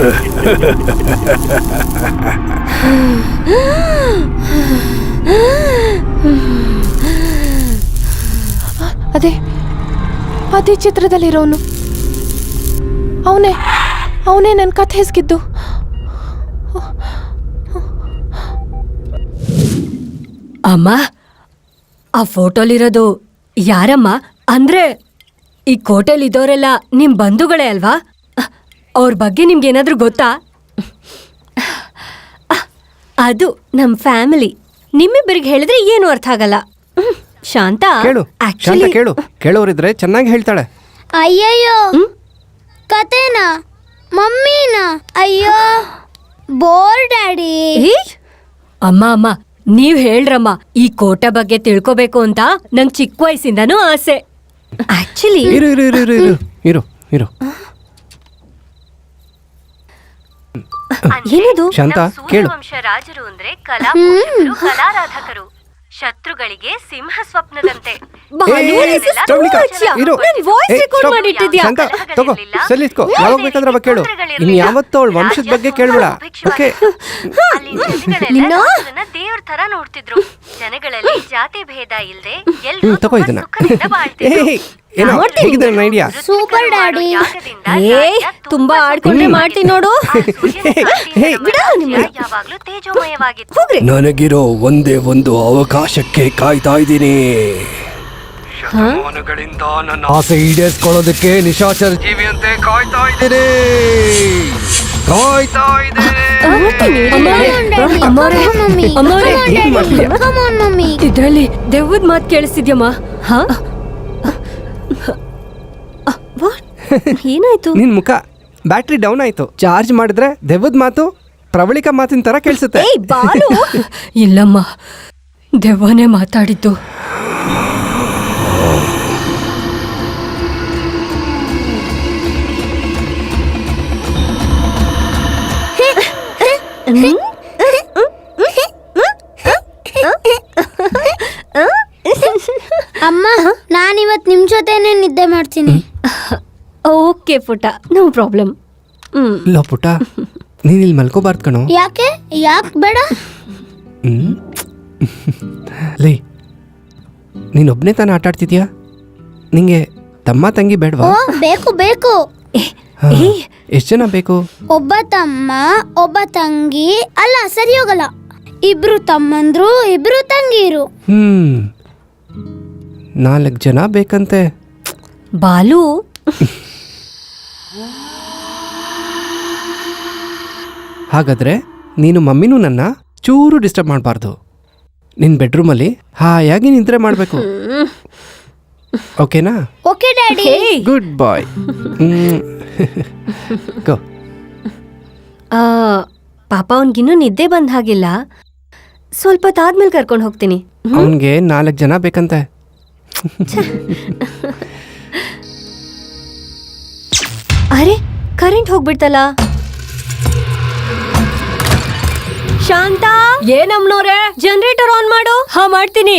ಅದೇ ಅದೇ ಚಿತ್ರದಲ್ಲಿರೋನು. ಅವನೇ ಅವನೇ ನನ್ನ ಕಥೆ ಹೆಸಗಿದ್ದು ಅಮ್ಮ, ಆ ಫೋಟೋಲಿರೋದು ಯಾರಮ್ಮ? ಅಂದ್ರೆ, ಈ ಕೋಟೆಲ್ ಇದ್ದವರೆಲ್ಲ ನಿಮ್ ಬಂಧುಗಳೇ ಅಲ್ವಾ? ಅವ್ರ ಬಗ್ಗೆ ನಿಮ್ಗೆ ಏನಾದರೂ ಗೊತ್ತಾ? ಅದು ನಮ್ ಫ್ಯಾಮಿಲಿ. ನಿಮ್ಮಿಬ್ಬರಿಗೆ ಹೇಳಿದ್ರೆ ಏನು ಅರ್ಥ ಆಗಲ್ಲ. ಹ್ಮ್. ಶಾಂತ ಕೇಳು. ಶಾಂತ ಕೇಳು. ಕೇಳೋರಿದ್ರೆ ಚೆನ್ನಾಗಿ ಹೇಳ್ತಾಳೆ. ಅಯ್ಯಯ್ಯೋ. ಕತೆನಾ? ಮಮ್ಮಿನ? ಅಯ್ಯೋ. Bore daddy. ಅಮ್ಮ ಅಮ್ಮ ನೀವ್ ಹೇಳ್ರಮ್ಮ ಈ ಕೋಟ ಬಗ್ಗೆ ತಿಳ್ಕೊಬೇಕು ಅಂತ ನಂಗ್ ಚಿಕ್ಕ ವಯಸ್ಸಿಂದನೂ ಆಸೆ. ಆಕ್ಚುಲಿ ಇರು ಇರು ಇರು ಇರು ಇರು. ಇರು ಇರು. ಏನದು? ಶಾಂತ ಕೇಳು. ರಾಜರು ಅಂದ್ರೆ ಕಲಾ ಕಲಾರಾಧಕರು ಶತ್ರುಗಳಿಗೆ ಸಿಂಹ ಸ್ವಪ್ನದಂತೆ. stop. ಶಾಂತ ತಗೋ ಇಟ್ಕೋ ಯಾವಾಗ ಬೇಕಾದ್ರೆ ಅವಾಗ ಕೇಳು. ಇನ್ ಯಾವತ್ತೂ ಅವಳ ವಂಶದ ಬಗ್ಗೆ ಕೇಳ್ಬೇಡ. ಓಕೆ. ದೇವ್ರ ತರ ನೋಡ್ತಿದ್ರು. ಜನಗಳಲ್ಲಿ ಜಾತಿ ಭೇದ ಇಲ್ದೆ ಹ್ಮ್ ತಗೋ ಇದನ್ನ. ಏ ಏನೋ ಹೇಗಿದೆ ನನ್ನ ಐಡಿಯಾ ಸೂಪರ್ ಡ್ಯಾಡಿ ಏ ತುಂಬಾ ಆಡ್ಕೊಂಡ್ರೆ ಮಾಡ್ತೀನಿ ನೋಡು. ಹೇ ಯಾವಾಗ್ಲೂ ತೇಜೋಮಯವಾಗಿತ್ತು. ಹೋಗ್ರಿ. ನನಗಿರೋ ಒಂದೇ ಒಂದು ಅವಕಾಶಕ್ಕೆ ಕಾಯ್ತಾ ಇದ್ದೀನಿ. ಶತಮಾನಗಳಿಂದ ನನ್ನ ಆಸೆ ಈಡೇರಿಸ್ಕೊಳ್ಳೋದಕ್ಕೆ ನಿಶಾಚರ ಜೀವಿಯಂತೆ ಕಾಯ್ತಾ ಇದ್ದೀನಿ. ಕಾಯ್ತಾ ಇದ್ದೀನಿ. ಅಮ್ಮೋರೆ ಅಮ್ಮೋರೆ. ಇದ್ರಲ್ಲಿ ದೆವ್ವದ ಮಾತು ಕೇಳಿಸ್ತಿದ್ಯಮ್ಮ? ಹಾ? ಏನಾಯ್ತು? ನಿನ್ ಮುಖ ಬ್ಯಾಟ್ರಿ ಡೌನ್ ಆಯ್ತು. ಚಾರ್ಜ್ ಮಾಡಿದ್ರೆ ದೆವ್ವದ ಮಾತು ಪ್ರವಳಿಕ ಮಾತಿನ ತರ ಕೇಳಿಸುತ್ತೆ. ಏಯ್ ಬಾಲು! ಇಲ್ಲಮ್ಮ ದೆವ್ವನೇ ಮಾತಾಡಿದ್ದು. ಅಮ್ಮ ನಾನಿವತ್ ನಿಮ್ ಜೊತೆನೆ ನಿದ್ದೆ ಮಾಡ್ತೀನಿ. ಓಕೆ ಪುಟ ನೋ ಪ್ರಾಬ್ಲಮ್. ಹ್ಮ್. ಇಲ್ಲ ಪುಟ್ಟ ನೀನ್ ಇಲ್ಲಿ ಮಲ್ಕೋಬಾರ್ದು ಕಣೋ. ಯಾಕೆ? ಯಾಕೆ ಬೇಡ? ಹ್ಮ್. ಲೇ ನೀನೊಬ್ನೇ ತಾನೇ ಆಟ ಆಡ್ತಿದ್ಯಾ? ನಿಂಗೆ ತಮ್ಮ ತಂಗಿ ಓ ಬೇಡವಾ ಬೇಕು. ಬೇಕು ಎಷ್ಟು ಜನ ಬೇಕು? ಒಬ್ಬ ತಮ್ಮ ಒಬ್ಬ ತಂಗಿ ಅಲ್ಲ ಸರಿ ಹೋಗಲ್ಲ. ಇಬ್ರು ತಮ್ಮಂದ್ರು ಇಬ್ರು ತಂಗಿರು. ಹ್ಮ್. ನಾಲ್ಕು ಜನ ಬೇಕಂತೆ. ಬಾಲು. ಹಾಗಾದ್ರೆ ನೀನು ಮಮ್ಮಿನೂ ನನ್ನ ಚೂರು ಡಿಸ್ಟರ್ಬ್ ಮಾಡಬಾರ್ದು. ನಿನ್ನ ಬೆಡ್ರೂಮಲ್ಲಿ ಹಾಯಾಗಿ ನಿದ್ರೆ ಮಾಡಬೇಕು. ಓಕೆನಾ okay daddy good bye go ಆ, ಪಾಪ ಅವನಿಗಿನ್ನೂ ನಿದ್ದೆ ಬಂದ ಹಾಗಿಲ್ಲ. ಸ್ವಲ್ಪ ಹೊತ್ತಾದ್ಮೇಲೆ ಕರ್ಕೊಂಡು ಹೋಗ್ತೀನಿ. ಅವನಿಗೆ ನಾಲ್ಕು ಜನ ಬೇಕಂತೆ. ಅರೆ ಕರೆಂಟ್ ಹೋಗ್ಬಿಡ್ತಲ್ಲ. ಶಾಂತ? ಏನಮ್ನೋರೆ ಜನರೇಟರ್ ಆನ್ ಮಾಡು. ಹಾ ಮಾಡ್ತೀನಿ.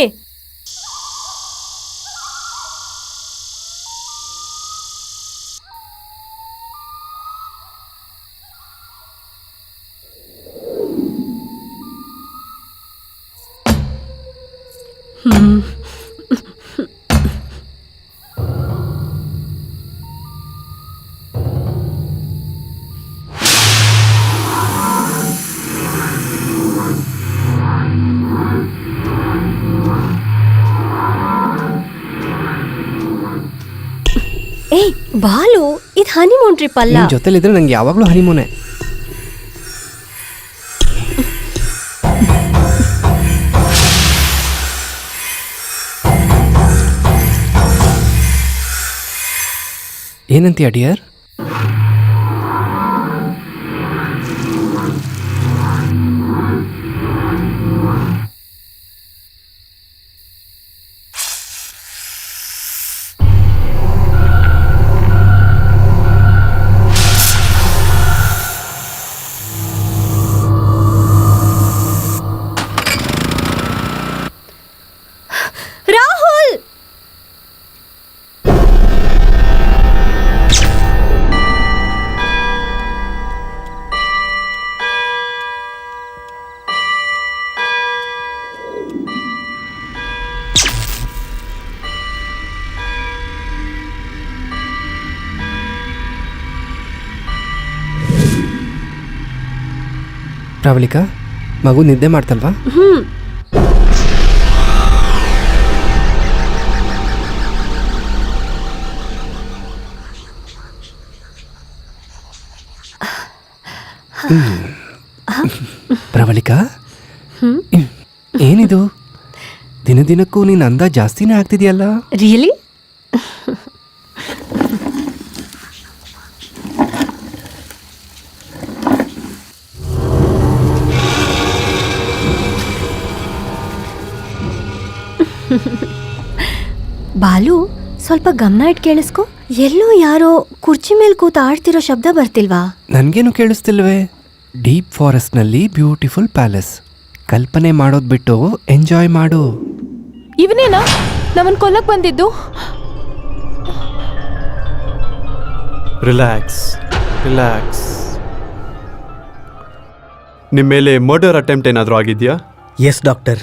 ಬಾಲು ಇದು ಹನಿಮೂನ್ ಟ್ರಿಪ್ ಅಲ್ಲ? ಜೊತೆಲಿ ಜೊತೆಲಿದ್ರೆ ನಂಗೆ ಯಾವಾಗಲೂ ಹನಿಮೂನೆ ಏನಂತೀಯ ಡಿಯರ್ ಪ್ರವಳಿಕಾ ಮಗು ನಿದ್ದೆ ಮಾಡ್ತಲ್ವಾ? ಹ್ಮ್. ಪ್ರವಳಿಕಾ? ಏನಿದು? ದಿನ ದಿನಕ್ಕೂ ನೀನು ಅಂದ ಜಾಸ್ತಿನೇ ಆಗ್ತಿದೆಯಲ್ಲ? ರಿಯಲಿ ಬಾಲು ಸ್ವಲ್ಪ ಗಮನ ಇಟ್ ಕೇಳಿಸ್ಕೊ. ಎಲ್ಲೋ ಯಾರೋ ಕುರ್ಚಿ ಮೇಲೆ ಕೂತ ಆಡ್ತಿರೋ ಶಬ್ದ ಬರ್ತಿಲ್ವಾ? ನನಗೇನು ಕೇಳಿಸ್ತಿಲ್ವೇ? ಡೀಪ್ ಫಾರೆಸ್ಟ್ನಲ್ಲಿ ಬ್ಯೂಟಿಫುಲ್ ಪ್ಯಾಲೇಸ್. ಕಲ್ಪನೆ ಮಾಡೋದ್ ಬಿಟ್ಟು ಎಂಜಾಯ್ ಮಾಡು. ಇವನೇನಾ? ನಮ್ಮನ್ ಕೊಲ್ಲಕ್ ಬಂದಿದ್ದು? Relax relax. ನಿಮ್ಮ ಮೇಲೆ ಮರ್ಡರ್ ಅಟೆಂಪ್ಟ್ ಏನಾದರೂ ಆಗಿದೆಯಾ? S doctor.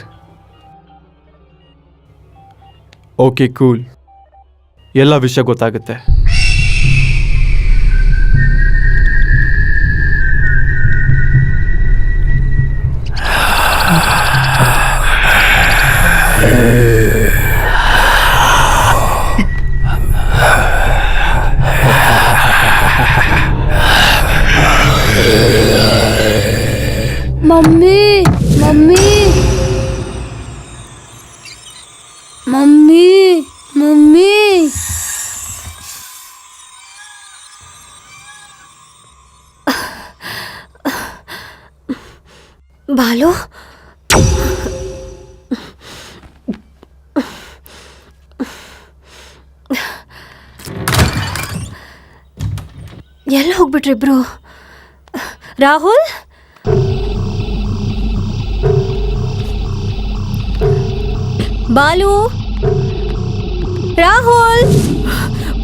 ಓಕೆ ಕೂಲ್ ಎಲ್ಲ ವಿಷಯ ಗೊತ್ತಾಗುತ್ತೆ. ಬಾಲು? ಎಲ್ಲ ಹೋಗ್ಬಿಟ್ರಿಬ್ರು ರಾಹುಲ್? ಬಾಲು? ರಾಹುಲ್?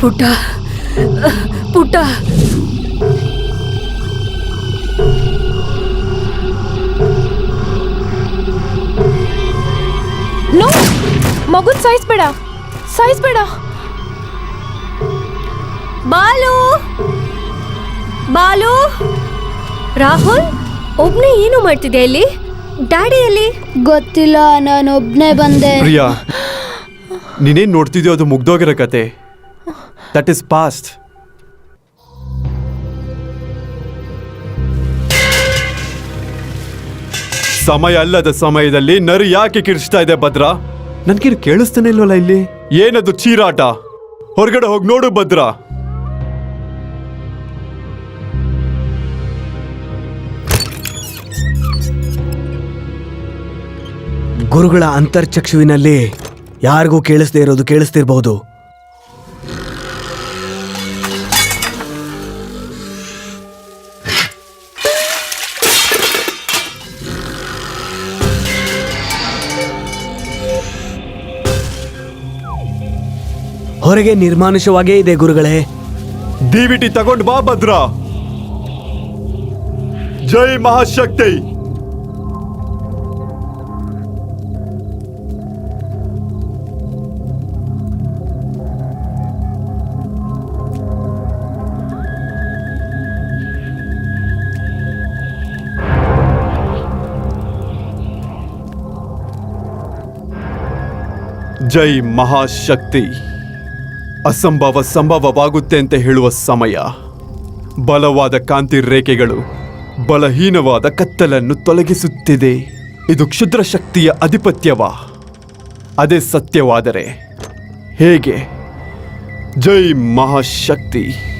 ಪುಟ್ಟ ಪುಟ್ಟ. ನೋ ಬೇಡ ಸಾಯಿಸ್ಬೇಡ ಸಾಯಿಸ್ಬೇಡ. ಬಾಲು ಬಾಲು. ರಾಹುಲ್ ಒಬ್ನೇ ಏನು ಮಾಡ್ತಿದ್ಯಾ ಇಲ್ಲಿ? ಡ್ಯಾಡಿ ಅಲ್ಲಿ ಗೊತ್ತಿಲ್ಲ ನಾನು ಒಬ್ನೇ ಬಂದೆ. ಪ್ರಿಯಾ ನೀನೇನು ನೋಡ್ತಿದ್ಯೋ ಅದು ಮುಗ್ದೋಗಿರೋ ಕತೆ. ದಟ್ ಇಸ್ ಪಾಸ್ಟ್ ಸಮಯ ಅಲ್ಲದ ಸಮಯದಲ್ಲಿ ನರಿ ಯಾಕೆ ಕಿರ್ಚ್ತಾ ಇದೆ ಭದ್ರ? ನನ್ಗೇನು ಕೇಳಿಸ್ತಾನೆ ಇಲ್ವಲ್ಲ ಇಲ್ಲಿ? ಏನದು ಚೀರಾಟ? ಹೊರಗಡೆ ಹೋಗಿ ನೋಡು ಭದ್ರ. ಗುರುಗಳ ಅಂತರ್ಚಕ್ಷುವಿನಲ್ಲಿ ಯಾರಿಗೂ ಕೇಳಿಸ್ದೇ ಇರೋದು ಕೇಳಿಸ್ತಿರ್ಬಹುದು ಹೊರಗೆ ನಿರ್ಮಾನುಷವಾಗೇ ಇದೆ ಗುರುಗಳೇ. ಡಿವಿಟಿ ತಗೊಂಡ್ ಬಾ ಭದ್ರ. ಜೈ ಮಹಾಶಕ್ತಿ. ಜೈ ಮಹಾಶಕ್ತಿ. ಅಸಂಭವ ಸಂಭವವಾಗುತ್ತೆ ಅಂತ ಹೇಳುವ ಸಮಯ. ಬಲವಾದ ಕಾಂತಿ ರೇಖೆಗಳು ಬಲಹೀನವಾದ ಕತ್ತಲನ್ನು ತೊಲಗಿಸುತ್ತಿದೆ. ಇದು ಕ್ಷುದ್ರ ಶಕ್ತಿಯ ಅಧಿಪತ್ಯವ? ಅದೇ ಸತ್ಯವಾದರೆ ಹೇಗೆ? ಜೈ ಮಹಾಶಕ್ತಿ.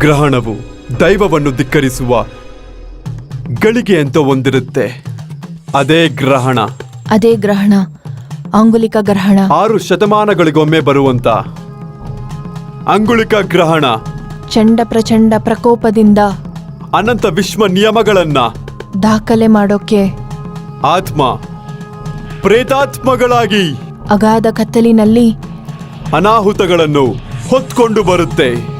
ಗ್ರಹಣವು ದೈವವನ್ನು ಧಿಕ್ಕರಿಸುವ ಗಳಿಗೆ ಅಂತ ಒಂದಿರುತ್ತೆ ಅದೇ ಗ್ರಹಣ. ಅದೇ ಗ್ರಹಣ. ಅಂಗುಲಿಕ ಗ್ರಹಣ. ಆರು ಶತಮಾನಗಳಿಗೊಮ್ಮೆ ಬರುವಂತ ಅಂಗುಳಿಕ ಗ್ರಹಣ. ಚಂಡ ಪ್ರಚಂಡ ಪ್ರಕೋಪದಿಂದ ಅನಂತ ವಿಶ್ವ ನಿಯಮಗಳನ್ನ ದಾಖಲೆ ಮಾಡೋಕೆ ಆತ್ಮ ಪ್ರೇತಾತ್ಮಗಳಾಗಿ ಅಗಾಧ ಕತ್ತಲಿನಲ್ಲಿ ಅನಾಹುತಗಳನ್ನು ಹೊತ್ಕೊಂಡು ಬರುತ್ತೆ.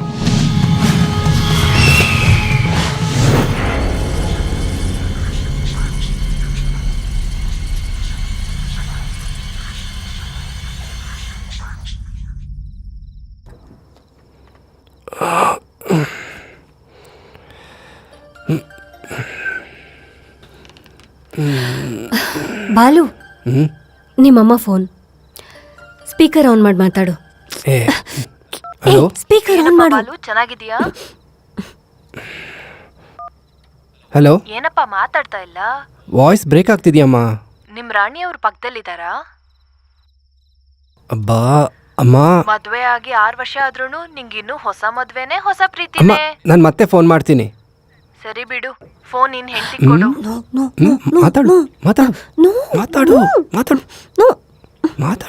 ಬಾಲು ನಿಮ್ಮಮ್ಮ ಫೋನ್. ಸ್ಪೀಕರ್ ಆನ್ ಮಾಡಿ ಮಾತಾಡು. ಏ ಹಲೋ? ಸ್ಪೀಕರ್ ಆನ್ ಮಾಡು. ಚೆನ್ನಾಗಿದೀಯಾ ಹಲೋ? ಏನಪ್ಪ ಮಾತಾಡ್ತಾ ಇಲ್ಲ? ವಾಯ್ಸ್ ಬ್ರೇಕ್ ಆಗ್ತಿದ್ಯಮ್ಮ? ನಿಮ್ ರಾಣಿ ಅವ್ರ ಪಕ್ಕದಲ್ಲಿದ್ದಾರಾ ಅಬ್ಬಾ ಅಮ್ಮ. ಮದ್ವೆ ಆಗಿ ಆರ್ ವರ್ಷ ಆದ್ರೂನು ಇನ್ನು ಹೊಸ ಮದ್ವೆನೆ ಹೊಸ ಅಮ್ಮ ಪ್ರೀತಿನೇ. ನಾನು ಮತ್ತೆ ಫೋನ್ ಮಾಡ್ತೀನಿ. ಸರಿ ಬಿಡು ಫೋನ್ ಇನ್ ಹೆಂಡತಿ ಕೊಡು. ನೋ, ನೋ, ಮಾತಾಡು ಮಾತಾಡು ನೋ, ಮಾತಾಡು ಮಾತಾಡು ನೋ. ಮಾತಾಡು.